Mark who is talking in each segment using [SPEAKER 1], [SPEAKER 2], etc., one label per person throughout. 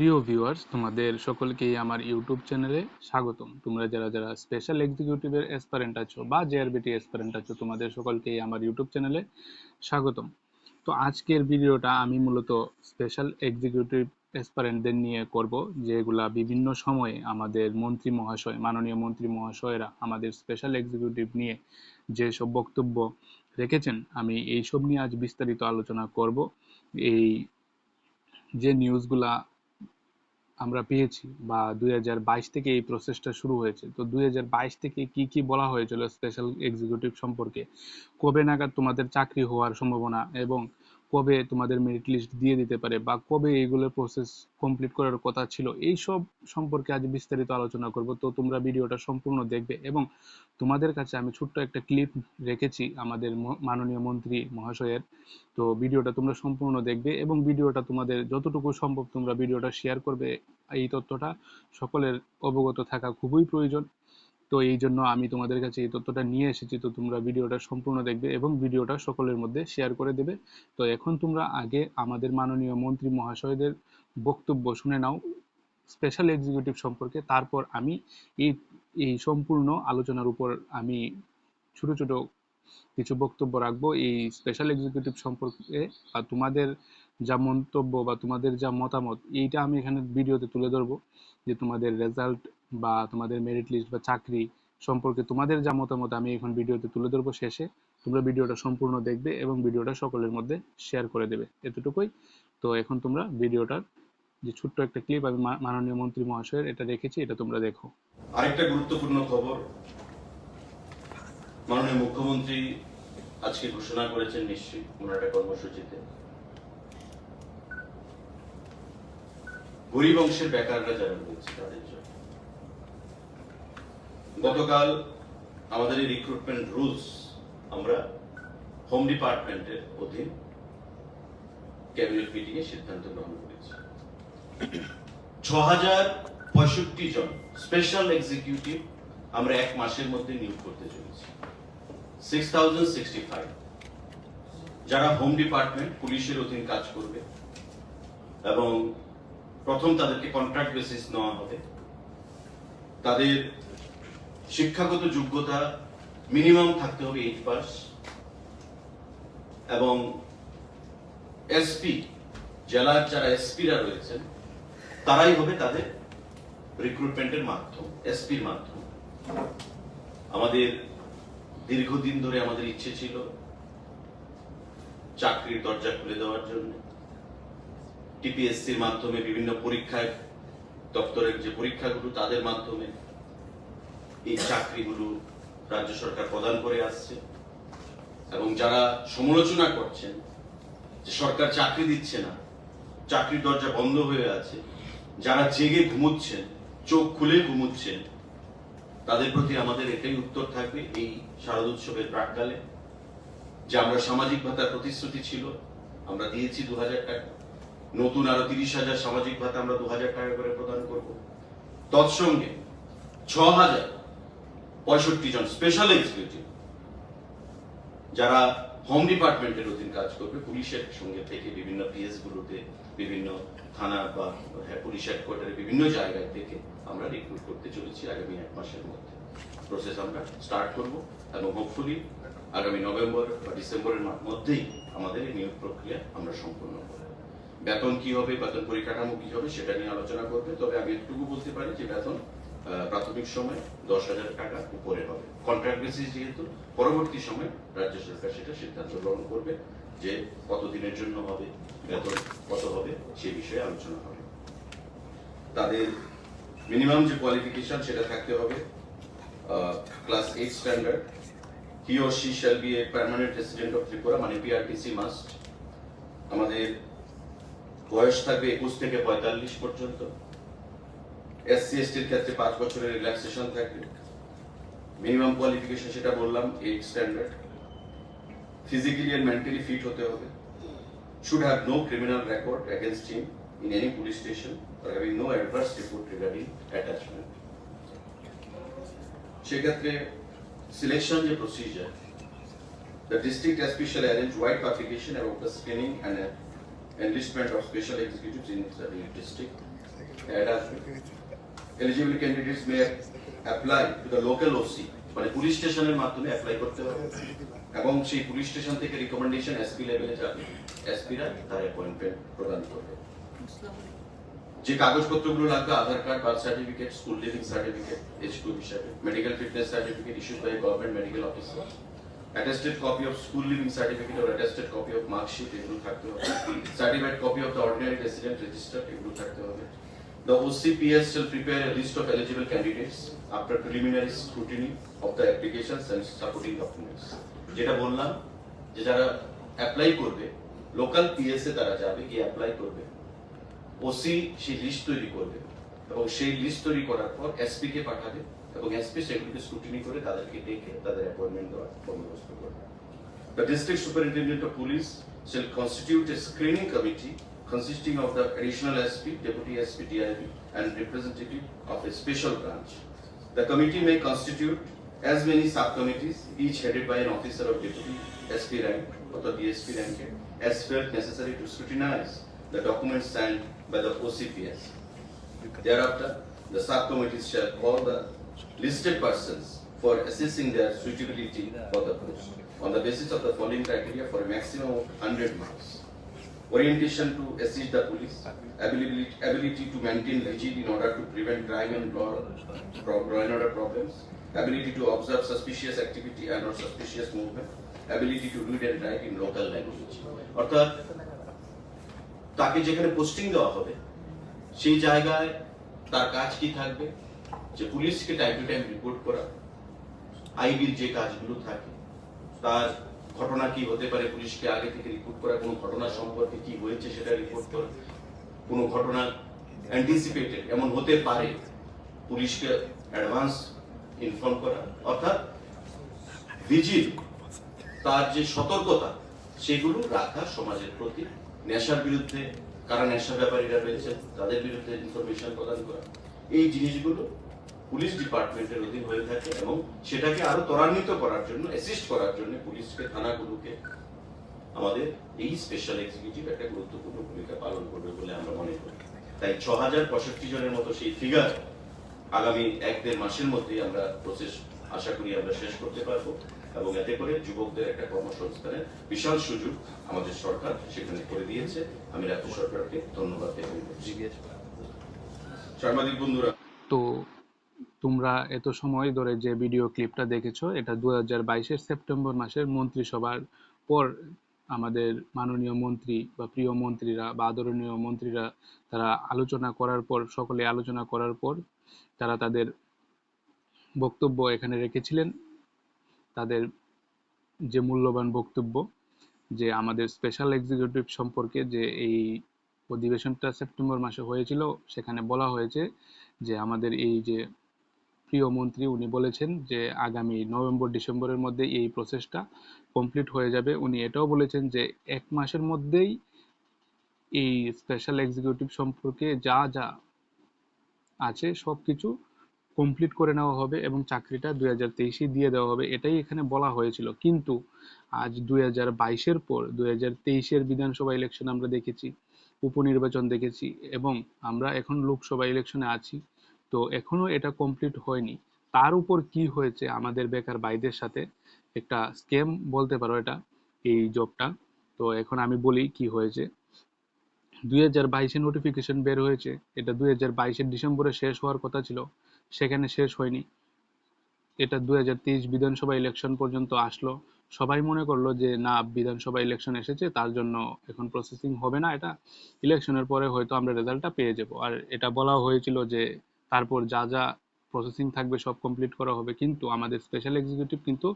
[SPEAKER 1] প্রিয় ভিউয়ার্স তোমাদের সকলকেই আমার ইউটিউব চ্যানেলে স্বাগতম। তোমরা যারা যারা স্পেশাল এক্সিকিউটিভের অ্যাসপারেন্ট আছো বা জেআরবিটি অ্যাসপারেন্ট আছো, তোমাদের সকলকেই আমার ইউটিউব চ্যানেলে স্বাগতম। তো আজকের ভিডিওটা আমি মূলত স্পেশাল এক্সিকিউটিভ অ্যাসপারেন্টদের নিয়ে করব, যেগুলা বিভিন্ন সময়ে আমাদের মন্ত্রী মহাশয়, মাননীয় মন্ত্রী মহাশয়রা আমাদের স্পেশাল এক্সিকিউটিভ নিয়ে যেসব বক্তব্য রেখেছেন, আমি এইসব নিয়ে আজ বিস্তারিত আলোচনা করব। এই যে নিউজগুলা আমরা পেয়েছি বা দুই হাজার বাইশ থেকে এই প্রসেসটা শুরু হয়েছে। তো দুই হাজার বাইশ থেকে কি কি বলা হয়েছিল স্পেশাল এক্সিকিউটিভ সম্পর্কে? কবে নাগাদ তোমাদের চাকরি হওয়ার সম্ভাবনা এবং কবে তোমাদের মেরিট লিস্ট দিয়ে দিতে পারে বা কবে এইগুলো প্রসেস কমপ্লিট করার কথা ছিল এই সব সম্পর্কে আজ বিস্তারিত আলোচনা করব। তো তোমরা ভিডিওটা সম্পূর্ণ দেখবে এবং তোমাদের কাছে আমি ছোট্ট একটা ক্লিপ রেখেছি আমাদের মাননীয় মন্ত্রী মহাশয়ের। তো ভিডিওটা তোমরা সম্পূর্ণ দেখবে এবং ভিডিওটা তোমাদের যতটুকু সম্ভব তোমরা ভিডিওটা শেয়ার করবে। এই তথ্যটা সকলের অবগত থাকা খুবই প্রয়োজন। তো এই জন্য আমি তোমাদের কাছে এই তথ্যটা নিয়ে এসেছি। তো তোমরা ভিডিওটা সম্পূর্ণ দেখবে এবং ভিডিওটা সকলের মধ্যে শেয়ার করে দেবে। তো এখন তোমরা আগে আমাদের মাননীয় মন্ত্রী মহাশয়দের বক্তব্য শুনে নাও স্পেশাল এক্সিকিউটিভ সম্পর্কে। তারপর আমি এই এই সম্পূর্ণ আলোচনার উপর আমি ছোট ছোট কিছু বক্তব্য রাখব। এই স্পেশাল এক্সিকিউটিভ সম্পর্কে বা তোমাদের যা মন্তব্য বা তোমাদের যা মতামত, এইটা আমি এখানে ভিডিওতে তুলে ধরবো যে তোমাদের রেজাল্ট বা তোমাদের মেরিট লিস্ট বা চাকরি সম্পর্কে তোমাদের যা মতামত, আমি এখন ভিডিওতে তুলে ধরবো শেষে। তোমরা ভিডিওটা সম্পূর্ণ দেখবে এবং ভিডিওটা সকলের মধ্যে শেয়ার করে দেবে এতটুকুই। তো এখন তোমরা ভিডিওটার যে ছোট্ট একটা ক্লিপ আমি মাননীয় মন্ত্রী মহাশয়ের এটা রেখেছি, এটা তোমরা দেখো।
[SPEAKER 2] আরেকটা গুরুত্বপূর্ণ খবর। মাননীয় মুখ্যমন্ত্রী আজকে ঘোষণা করেছেন নিশ্চয়ই ওনার একটা কর্মসূচিতে। গরিব অংশের বেকাররা যারা রয়েছে তাদের জন্য। গতকাল আমাদের রিক্রুটমেন্ট রুলস আমরা হোম ডিপার্টমেন্টের অধীন ক্যাবিনেট মিটিং এ সিদ্ধান্ত গ্রহণ করেছি। ছ হাজার পঁয়ষট্টি জন স্পেশাল এক্সিকিউটিভ আমরা এক মাসের মধ্যে নিয়োগ করতে চলেছি। সিক্স থাউজেন্ড সিক্সটি ফাইভ যারা হোম ডিপার্টমেন্ট পুলিশের অধীন কাজ করবে এবং প্রথম তাদেরকে কন্ট্রাক্ট বেসিস নেওয়া হবে, তাদের শিক্ষাগত যোগ্যতা মিনিমাম থাকতে হবে এইট পাস এবং এসপি জেলার যারা এসপিরা রয়েছেন, তারাই হবে তাদের রিক্রুটমেন্টের মাধ্যম এসপির মাধ্যম। আমাদের দীর্ঘদিন ধরে আমাদের ইচ্ছে ছিল চাকরির দরজা খুলে দেওয়ার জন্য। টিপিএসসির মাধ্যমে বিভিন্ন পরীক্ষায়, দপ্তরের যে পরীক্ষাগুলো, তাদের মাধ্যমে এই চাকরিগুলো রাজ্য সরকার প্রদান করে আসছে এবং যারা সমালোচনা করছেন যে সরকার চাকরি দিচ্ছে না, চাকরির দরজা বন্ধ হয়ে আছে, যারা জেগে ঘুমোচ্ছেন, চোখ খুলে ঘুমোচ্ছেন, তাদের প্রতি আমাদের এটাই উত্তর থাকবে এই শারদ উৎসবের প্রাককালে। যে আমরা সামাজিক ভাতার প্রতিশ্রুতি ছিল, আমরা দিয়েছি দু হাজার টাকা। নতুন আরও তিরিশ হাজার সামাজিক ভাতা আমরা দু হাজার টাকা করে প্রদান করব। তৎসঙ্গে ছ হাজার পঁয়ষট্টি জন স্পেশাল এক্সিকিউটিভ যারা হোম ডিপার্টমেন্টের অধীন কাজ করবে পুলিশের সঙ্গে থেকে বিভিন্ন পিএস গুলোতে বিভিন্ন থানা বা হ্যাঁ, পুলিশ হেডকোয়ার্টারে বিভিন্ন জায়গায় থেকে আমরা রিক্রুট করতে চলেছি আগামী এক মাসের মধ্যে। প্রসেস আমরা স্টার্ট করব এবং হোপফুলি আগামী নভেম্বর বা ডিসেম্বরের মধ্যেই আমাদের এই নিয়োগ প্রক্রিয়া আমরা সম্পূর্ণ করব। বেতন কি হবে বেতন পরিকাঠামো কি হবে সেটা নিয়ে আলোচনা করবে তবে আমি একটুকু বলতে পারি যে বেতন প্রাথমিক সময় দশ হাজার টাকা উপরে হবে। কন্ট্রাক্ট বেসিস যেহেতু, পরবর্তী সময় রাজ্য সরকার সেটা সিদ্ধান্ত গ্রহণ করবে যে কত দিনের জন্য হবে, বেতন কত হবে, সে বিষয়ে আলোচনা হবে। তাদের মিনিমাম যে কোয়ালিফিকেশন সেটা থাকতে হবে class eight standard he or she shall be a permanent resident of Tripura মানে পিআরটিসি মাস্ট আমাদের বয়স থাকবে একুশ থেকে পঁয়তাল্লিশ পর্যন্ত। এসসি এসটির ক্ষেত্রে পাঁচ বছরের রিল্যাক্সেশন থাকবে মিনিমাম কোয়ালিফিকেশন সেটা বললাম eight standard physically and mentally fit হতে হবে should have no criminal record against him in any police station or having no adverse report regarding attachment. সেক্ষেত্রে সিলেকশন যে procedure The district SP shall arrange wide publication about the screening and uh, enlistment of special executives in the district. eligible candidates may apply to the local OC মানে police স্টেশনের মাধ্যমে apply করতে হবে। এবং সেই police station থেকে recommendation SP লেভেলে যাবে। এসপিরা তার অ্যাপয়েন্টমেন্ট প্রদান করবে। যে কাগজপত্রগুলো লাগবে, Aadhaar card birth certificate school leaving certificate H two হিসাবে medical fitness certificate issued by government medical officer attested copy of school living certificate or attested copy of mark এগুলো থাকতে হবে। certified copy of the ordinary resident register, এগুলো থাকতে হবে। The OCPS shall prepare a list of eligible candidates after preliminary scrutiny of the applications and supporting documents. যেটা বললাম যে যারা অ্যাপ্লাই করবে লোকাল পিএসএ তারা যাবে গিয়ে অ্যাপ্লাই করবে ওসি সেই লিস্ট তৈরি করবে এবং সেই লিস্ট তৈরি করার পর এসপি কে পাঠাবে এবং এসপি সেগুলিকে স্ক্রুটিনি করে তাদেরকে ডেকে তাদের অ্যাপয়েন্টমেন্ট দেওয়ার বন্দোবস্ত করবে The district superintendent of police shall constitute a screening committee consisting of the additional SP, deputy SP, DIB, and representative of a special branch. The committee may constitute as many subcommittees, each headed by an officer of deputy SP rank or the DSP rank, as felt necessary to scrutinize the documents signed by the OCPS. Thereafter, the subcommittees shall call the listed persons for assessing their suitability for the post on the basis of the following criteria for a maximum of 100 marks. Orientation to assist the police, ability, ability to maintain rigid in order to prevent crime and law, pro- law and order problems, ability to observe suspicious activity and or suspicious movement, ability to read and write in local language. অর্থাৎ তাকে যেখানে posting দেওয়া হবে সেই জায়গায় তার কাজ কি থাকবে যে পুলিশকে টাইম টু টাইম রিপোর্ট করা আইবির যে কাজগুলো থাকে তার ঘটনা কি হতে পারে, পুলিশকে আগে থেকে রিপোর্ট করা, কোনো ঘটনা সম্পর্কে কি হয়েছে সেটা রিপোর্ট করা, কোনো ঘটনা অ্যান্টিসিপেটেড এমন হতে পারে, পুলিশকে অ্যাডভান্স ইনফর্ম করা, অর্থাৎ ভিজিল তার যে সতর্কতা, সেগুলো রাখা সমাজের প্রতি নেশার বিরুদ্ধে, কারা নেশা ব্যাপারীরা রয়েছে, তাদের বিরুদ্ধে ইনফরমেশন প্রদান করা, এই জিনিসগুলো পুলিশ ডিপার্টমেন্টের অধীন হয়ে থাকে এবং সেটাকে আরও ত্বরান্বিত করার জন্য অ্যাসিস্ট করার জন্য পুলিশকে থানাগুলোকে আমাদের এই স্পেশাল এক্সিকিউটিভ একটা গুরুত্বপূর্ণ ভূমিকা পালন করবে বলে আমরা মনে করি। তাই ছ হাজার পঁয়ষট্টি জনের মতো সেই ফিগার আগামী এক দেড় মাসের মধ্যেই আমরা প্রসেস আশা করি আমরা শেষ করতে পারব এবং এতে করে যুবকদের একটা কর্মসংস্থানের বিশাল সুযোগ আমাদের সরকার সেখানে করে দিয়েছে। আমি রাজ্য সরকারকে ধন্যবাদ করছি সাংবাদিক বন্ধুরা
[SPEAKER 1] তো তোমরা এত সময় ধরে যে ভিডিও ক্লিপটা দেখেছ, এটা দু হাজার সেপ্টেম্বর মাসের মন্ত্রিসভার পর আমাদের মাননীয় মন্ত্রী বা প্রিয় মন্ত্রীরা বা আদরণীয় মন্ত্রীরা তারা আলোচনা করার পর, সকলে আলোচনা করার পর তারা তাদের বক্তব্য এখানে রেখেছিলেন। তাদের যে মূল্যবান বক্তব্য, যে আমাদের স্পেশাল এক্সিকিউটিভ সম্পর্কে যে এই অধিবেশনটা সেপ্টেম্বর মাসে হয়েছিল, সেখানে বলা হয়েছে যে আমাদের এই যে প্রিয় মন্ত্রী উনি বলেছেন যে আগামী নভেম্বর, ডিসেম্বরের মধ্যে এই প্রসেসটা কমপ্লিট হয়ে যাবে। উনি এটাও বলেছেন যে এক মাসের মধ্যেই এই স্পেশাল এক্সিকিউটিভ সম্পর্কে যা যা আছে সব কিছু কমপ্লিট করে নেওয়া হবে এবং চাকরিটা দুই হাজার তেইশে দিয়ে দেওয়া হবে, এটাই এখানে বলা হয়েছিল। কিন্তু আজ দুই হাজার বাইশের পর, দুই হাজার তেইশের বিধানসভা ইলেকশন আমরা দেখেছি, উপনির্বাচন দেখেছি এবং আমরা এখন লোকসভা ইলেকশনে আছি। তো এখনও এটা কমপ্লিট হয়নি। তার উপর কি হয়েছে আমাদের বেকার ভাইদের সাথে? একটা স্ক্যাম বলতে পারো এটা, এই জবটা তো এখন আমি বলি কি হয়েছে। দুই হাজার বাইশে নোটিফিকেশন বের হয়েছে। এটা দুই হাজার বাইশের ডিসেম্বরে শেষ হওয়ার কথা ছিল। সেখানে শেষ হয়নি। এটা দুই হাজার তেইশ বিধানসভা ইলেকশন পর্যন্ত আসলো। সবাই মনে করল যে, না, বিধানসভা ইলেকশন এসেছে, তার জন্য এখন প্রসেসিং হবে না এটা। ইলেকশনের পরে হয়তো আমরা রেজাল্টটা পেয়ে যাব। আর এটা বলা হয়েছিল যে তারপর যা যা প্রসেসিং থাকবে সব কমপ্লিট করা হবে। কিন্তু আমাদের স্পেশাল এক্সিকিউটিভ কিন্তু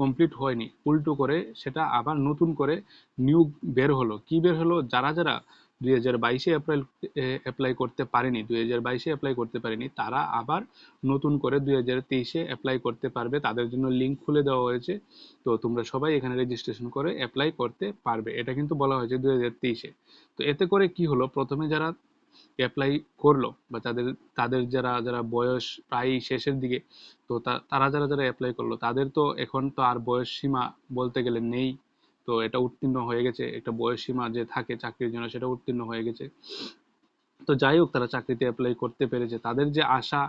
[SPEAKER 1] কমপ্লিট হয়নি। উল্টো করে সেটা আবার নতুন করে নিয়োগ বের হলো। কি বের হলো? যারা যারা দুই হাজার বাইশে অ্যাপ্রাইল অ্যাপ্লাই করতে পারেনি, দুই হাজার বাইশে অ্যাপ্লাই করতে পারেনি, তারা আবার নতুন করে দুই হাজার তেইশে অ্যাপ্লাই করতে পারবে। তাদের জন্য লিঙ্ক খুলে দেওয়া হয়েছে। তো তোমরা সবাই এখানে রেজিস্ট্রেশন করে অ্যাপ্লাই করতে পারবে। এটা কিন্তু বলা হয়েছে দুই হাজার তেইশে। তো এতে করে কি হলো? প্রথমে যারা অ্যাপ্লাই করল বা তাদের তাদের যারা যারা বয়স প্রায় শেষের দিকে, তো তারা যারা যারা অ্যাপ্লাই করল, তাদের তো এখন তো আর বয়স সীমা বলতে গেলে নেই। তো এটা উত্তীর্ণ হয়ে গেছে, একটা বয়স সীমা যে থাকে চাকরির জন্য সেটা উত্তীর্ণ হয়ে গেছে। তো যাই হোক, তারা চাকরিতে অ্যাপ্লাই করতে পেরেছে। তাদের যে আশা,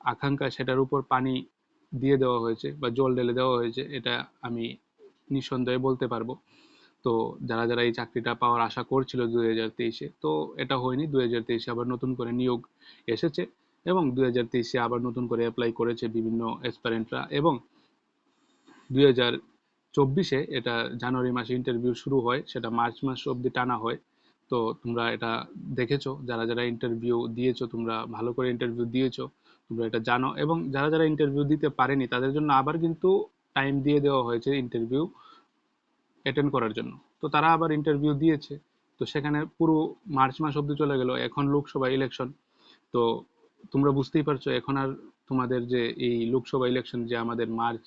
[SPEAKER 1] আকাঙ্ক্ষা সেটার উপর পানি দিয়ে দেওয়া হয়েছে বা জল ঢেলে দেওয়া হয়েছে, এটা আমি নিঃসন্দেহে বলতে পারব। তো যারা যারা এই চাকরিটা পাওয়ার আশা করছিল দুই হাজার তেইশে, তো এটা হয়নি। দুই হাজার তেইশে আবার নতুন করে নিয়োগ এসেছে এবং দুই হাজার তেইশে আবার নতুন করে অ্যাপ্লাই করেছে বিভিন্ন অ্যাসপারেন্টরা এবং দুই হাজার চব্বিশে এটা জানুয়ারি মাসে ইন্টারভিউ শুরু হয়, সেটা মার্চ মাস অবধি টানা হয়। তো তোমরা এটা দেখেছ, যারা যারা ইন্টারভিউ দিয়েছ, তোমরা ভালো করে ইন্টারভিউ দিয়েছ, তোমরা এটা জানো এবং যারা যারা ইন্টারভিউ দিতে পারেনি, তাদের জন্য আবার কিন্তু টাইম দিয়ে দেওয়া হয়েছে ইন্টারভিউ অ্যাটেন্ড করার জন্য। তো তারা আবার ইন্টারভিউ দিয়েছে। তো সেখানে পুরো মার্চ মাস অবধি চলে গেল। এখন লোকসভা ইলেকশন তো তোমরা বুঝতেই পারছ, এখন আর তোমাদের যে এই লোকসভা ইলেকশন যে আমাদের মার্চ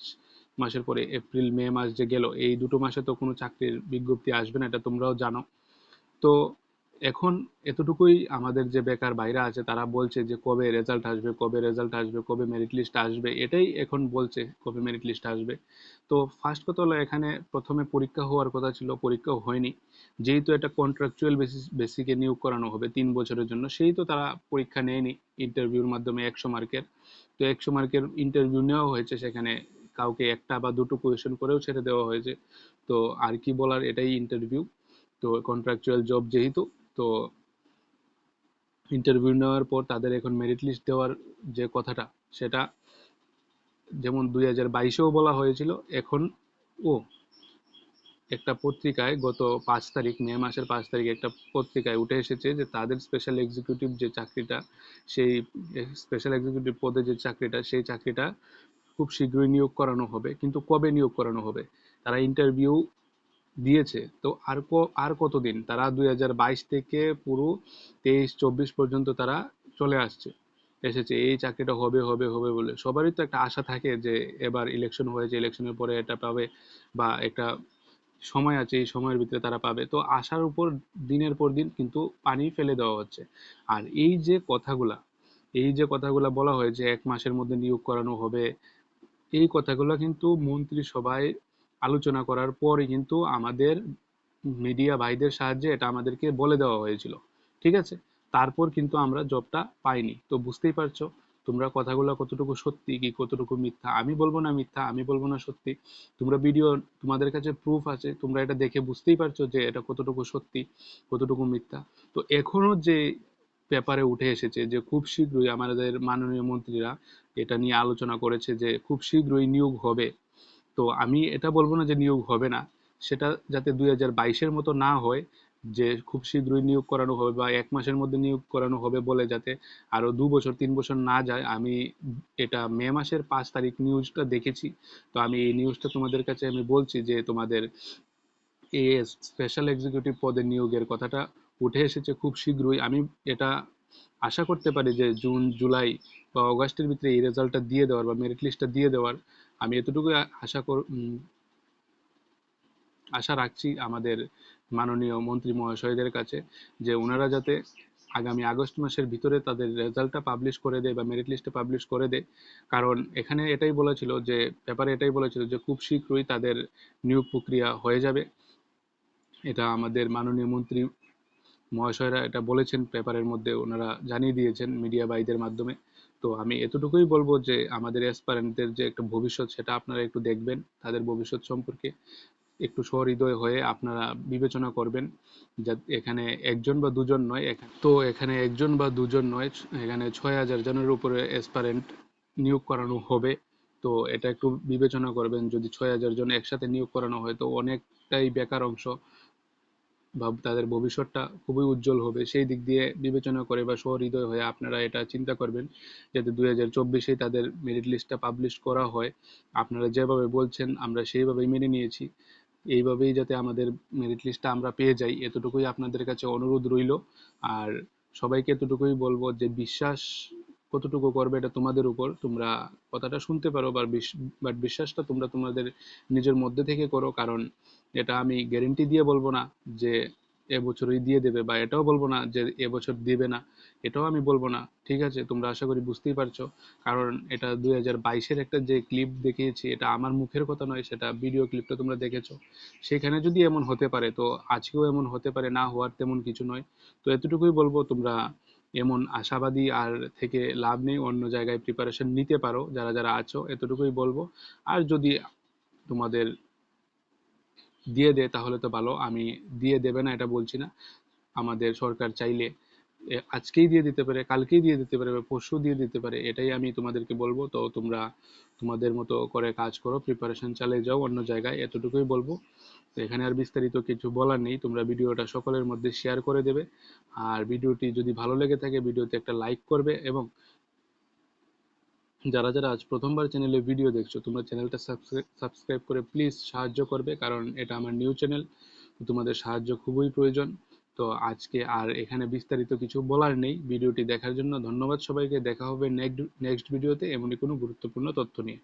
[SPEAKER 1] মাসের পরে এপ্রিল, মে মাস যে গেল, এই দুটো মাসে তো কোনো চাকরির বিজ্ঞপ্তি আসবে না, এটা তোমরাও জানো। তো এখন এতটুকুই আমাদের যে বেকার ভাইরা আছে, তারা বলছে যে কবে রেজাল্ট আসবে, কবে রেজাল্ট আসবে, কবে মেরিট লিস্ট আসবে, এটাই এখন বলছে কবে মেরিট লিস্ট আসবে। তো ফার্স্ট কথা হলো এখানে প্রথমে পরীক্ষা হওয়ার কথা ছিল, পরীক্ষা হয়নি। যেহেতু এটা কন্ট্রাকচুয়াল বেসিস বেসিকে নিয়োগ করানো হবে তিন বছরের জন্য, সেই তো তারা পরীক্ষা নেয়নি ইন্টারভিউর মাধ্যমে একশো মার্কের। তো একশো মার্কের ইন্টারভিউ নেওয়া হয়েছে, সেখানে কাউকে একটা বা দুটো কোয়েশন করেও ছেড়ে দেওয়া হয়েছে। তো আর কি বলার, এটাই ইন্টারভিউ তো কন্ট্রাকচুয়াল জব যেহেতু তো ইন্টারভিউ নেওয়ার পর তাদের এখন মেরিট লিস্ট দেওয়ার যে কথাটা, সেটা যেমন দুই হাজার বাইশেও বলা হয়েছিল, এখন ও একটা পত্রিকায় গত পাঁচ তারিখ, মে মাসের পাঁচ তারিখ একটা পত্রিকায় উঠে এসেছে যে তাদের স্পেশাল এক্সিকিউটিভ যে চাকরিটা, সেই স্পেশাল এক্সিকিউটিভ পদে যে চাকরিটা, সেই চাকরিটা খুব শীঘ্রই নিয়োগ করানো হবে। কিন্তু কবে নিয়োগ করানো হবে? তারা ইন্টারভিউ দিয়েছে। তো আর আর কতদিন? তারা দুই হাজার বাইশ থেকে পুরো তেইশ চব্বিশ পর্যন্ত তারা চলে আসছে। এসেছে, এই চাকরিটা হবে হবে হবে বলে। সবারই তো একটা আশা থাকে যে এবার ইলেকশন হয়েছে ইলেকশনের পরে এটা পাবে বা একটা সময় আছে, এই সময়ের ভিতরে তারা পাবে। তো আশার উপর দিনের পর দিন কিন্তু পানি ফেলে দেওয়া হচ্ছে। আর এই যে কথাগুলা, এই যে কথাগুলা বলা হয়েছে, এক মাসের মধ্যে নিয়োগ করানো হবে, এই কথাগুলো কিন্তু মন্ত্রিসভায় আলোচনা করার পরে কিন্তু আমাদের মিডিয়া ভাইদের সাহায্যে এটা আমাদেরকে বলে দেওয়া হয়েছিল। ঠিক আছে? তারপর কিন্তু আমরা জবটা পাইনি। তো বুঝতেই পারছ, তোমরা কথাগুলো কতটুকু সত্যি, কি কতটুকু মিথ্যা? আমি বলব না মিথ্যা, আমি বলব না সত্যি। তোমরা ভিডিও তোমাদের কাছে প্রুফ আছে, তোমরা এটা দেখে বুঝতেই পারছ যে এটা কতটুকু সত্যি, কতটুকু মিথ্যা। তো এখনও যে পেপারে উঠে এসেছে যে খুব শীঘ্রই আমাদের মাননীয় মন্ত্রীরা এটা নিয়ে আলোচনা করেছে যে খুব শীঘ্রই নিয়োগ হবে। তো আমি এটা বলব না যে নিয়োগ হবে না। সেটা যাতে দুই হাজার বাইশের মতো না হয়, যে খুব শীঘ্রই নিয়োগ করানো হবে বা এক মাসের মধ্যে নিয়োগ করানো হবে বলে যাতে আরও দু বছর, তিন বছর না যায়, আমি এটা মে মাসের পাঁচ তারিখ নিউজটা দেখেছি। তো আমি এই নিউজটা তোমাদের কাছে আমি বলছি যে তোমাদের এএস স্পেশাল এক্সিকিউটিভ পদে নিয়োগের কথাটা উঠে এসেছে খুব শীঘ্রই। আমি এটা আশা করতে পারি যে জুন, জুলাই বা অগাস্টের ভিতরে এই রেজাল্টটা দিয়ে দেওয়ার বা মেরিট লিস্টটা দিয়ে দেওয়ার আমি এতটুকু আশা কর আশা রাখছি আমাদের মাননীয় মন্ত্রী মহাশয়দের কাছে যে ওনারা যাতে আগামী আগস্ট মাসের ভিতরে তাদের রেজাল্টটা পাবলিশ করে দেয় বা মেরিট লিস্টে পাবলিশ করে দেয়। কারণ এখানে এটাই বলেছিল যে পেপারে এটাই বলেছিল যে খুব শীঘ্রই তাদের নিয়োগ প্রক্রিয়া হয়ে যাবে। এটা আমাদের মাননীয় মন্ত্রী মহাশয়রা এটা বলেছেন, পেপারের মধ্যে ওনারা জানিয়ে দিয়েছেন মিডিয়া ভাইদের মাধ্যমে। তো আমি এতটুকুই বলব যে, আমাদের অ্যাসপারেন্টদের যে একটা ভবিষ্যৎ সেটা আপনারা একটু দেখবেন, তাদের ভবিষ্যৎ সম্পর্কে একটু সহৃদয় হয়ে আপনারা বিবেচনা করবেন যা এখানে একজন বা দুজন নয় তো এখানে একজন বা দুজন নয়, এখানে ছয় হাজার জনের উপরে অ্যাসপারেন্ট নিয়োগ করানো হবে, তো এটা একটু বিবেচনা করবেন, যদি ছয় হাজার জন একসাথে নিয়োগ করানো হয়, তো অনেকটাই বেকার অংশ বা তাদের ভবিষ্যৎটা খুবই উজ্জ্বল হবে, সেই দিক দিয়ে বিবেচনা করে বা সহৃদয় হয়ে আপনারা এটা চিন্তা করবেন যাতে দুই হাজার চব্বিশে তাদের মেরিট লিস্টটা পাবলিশ করা হয়। আপনারা যেভাবে বলছেন, আমরা সেইভাবেই মেনে নিয়েছি। এইভাবেই যাতে আমাদের মেরিট লিস্টটা আমরা পেয়ে যাই, এতটুকুই আপনাদের কাছে অনুরোধ রইল। আর সবাইকে এতটুকুই বলব যে বিশ্বাস কতটুকু করবে এটা তোমাদের উপর। তোমরা কথাটা শুনতে পারো বা বাট বিশ্বাসটা তোমরা তোমাদের নিজের মধ্যে থেকে করো, কারণ এটা আমি গ্যারেন্টি দিয়ে বলব না যে এবছরই দিয়ে দেবে বা এটাও বলব না যে এবছর দিবে না, এটাও আমি বলব না, ঠিক আছে? তোমরা আশা করি বুঝতেই পারছ। কারণ এটা দুই হাজার বাইশের একটা যে ক্লিপ দেখিয়েছি, এটা আমার মুখের কথা নয়, সেটা ভিডিও ক্লিপটা তোমরা দেখেছ। সেখানে যদি এমন হতে পারে, তো আজকেও এমন হতে পারে, না হওয়ার তেমন কিছু নয়। তো এতটুকুই বলব, তোমরা এমন আশাবাদী আর থেকে লাভ নেই, অন্য জায়গায় প্রিপারেশন নিতে পারো, যারা যারা আছো, এতটুকুই বলব। আর যদি তোমাদের দিয়ে দেয়, তাহলে তো ভালো, আমি দিয়ে দেবে না, এটা বলছি না। আমাদের সরকার চাইলে আজকেই দিয়ে দিতে পারে, কালকেই দিয়ে দিতে পারে বা পরশু দিয়ে দিতে পারে, এটাই আমি তোমাদেরকে বলব। তো তোমরা তোমাদের মতো করে কাজ করো প্রিপারেশন চালিয়ে যাও, অন্য জায়গায় এতটুকুই বলব। তো এখানে আর বিস্তারিত কিছু বলার নেই, তোমরা ভিডিওটা সকলের মধ্যে শেয়ার করে দেবে। আর ভিডিওটি যদি ভালো লেগে থাকে, ভিডিওতে একটা লাইক করবে এবং যারা যারা আজ প্রথমবার চ্যানেলে ভিডিও দেখছ, তোমরা চ্যানেলটা সাবস্ক্রাইব করে প্লিজ সাহায্য করবে, কারণ এটা আমার নিউ চ্যানেল তোমাদের সাহায্য খুবই প্রয়োজন। তো আজকে আর এখানে বিস্তারিত কিছু বলার নেই। ভিডিওটি দেখার জন্য ধন্যবাদ সবাইকে। দেখা হবে নেক্সট ভিডিওতে এমনই কোনো গুরুত্বপূর্ণ তথ্য নিয়ে।